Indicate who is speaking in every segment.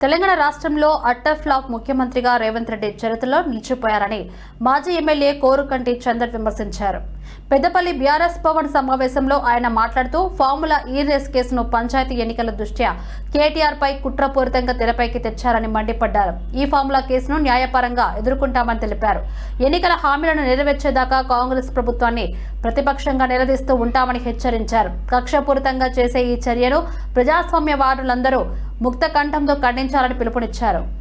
Speaker 1: తెలంగాణ రాష్ట్రంలో utter flop ముఖ్యమంత్రిగా రేవంత్ రెడ్డి చరిత్రలో నిలిచిపోయారని మాజీ ఎమ్మెల్యే కోరుకంటి చందర్ విమర్శించారు. పెద్దపల్లి బీఆర్ఎస్ భవన్ సమావేశంలో ఆయన మాట్లాడుతూ ఫార్ములా ఈ రేస్ కేసును పంచాయతీ ఎన్నికల దృష్ట్యా కేటీఆర్ పై కుట్రపూరితంగా తెరపైకి తెచ్చారని మండిపడ్డారు. ఈ ఫార్ములా కేసును న్యాయపరంగా ఎదుర్కొంటామని తెలిపారు. ఎన్నికల హామీలను నెరవేర్చేదాకా కాంగ్రెస్ ప్రభుత్వాన్ని ప్రతిపక్షంగా నిలదీస్తూ ఉంటామని హెచ్చరించారు. కక్షపూరితంగా చేసే ఈ చర్యను ప్రజాస్వామ్యవాదులందరూ ముక్త కంఠంతో ఖండించాలని పిలుపునిచ్చారు.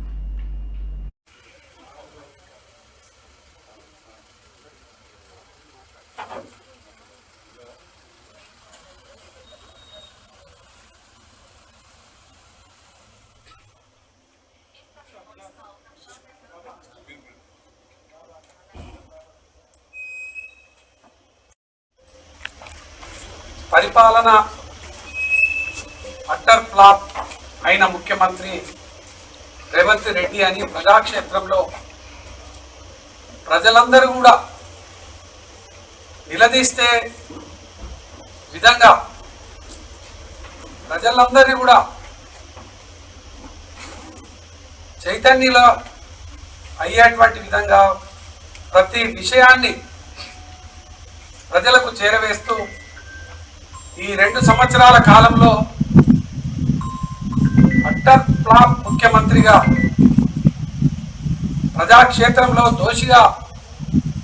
Speaker 2: పరిపాలన అట్టర్ ఫ్లాప్ అయిన ముఖ్యమంత్రి రేవంత్ రెడ్డి అని ప్రజాక్షేత్రంలో ప్రజలందరూ కూడా నిలదీస్తే విధంగా ప్రజలందరినీ కూడా చైతన్యలో అయ్యేటువంటి విధంగా ప్రతి విషయాన్ని ప్రజలకు చేరవేస్తూ ఈ రెండు సంవత్సరాల కాలంలో అట్టర్ ఫ్లాప్ ముఖ్యమంత్రిగా ప్రజాక్షేత్రంలో దోషిగా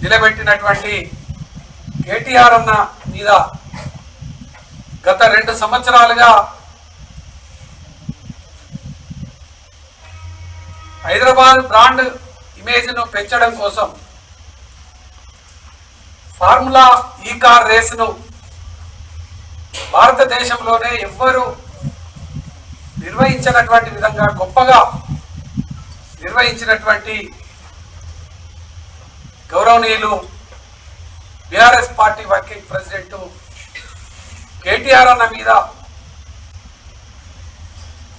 Speaker 2: నిలబెట్టినటువంటి కేటీఆర్ అన్న మీద గత రెండు సంవత్సరాలుగా హైదరాబాద్ బ్రాండ్ ఇమేజ్ను పెంచడం కోసం ఫార్ములా ఈ కార్ రేసును భారతదేశంలోనే ఎవ్వరు నిర్వహించినటువంటి విధంగా గొప్పగా నిర్వహించినటువంటి గౌరవనీయులు BRS party working president KTR అన్న మీద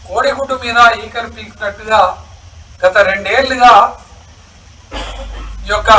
Speaker 2: కోడిగుడ్డు మీద ఈకలు పీకినట్టుగా గత రెండేళ్ళుగా ఈ యొక్క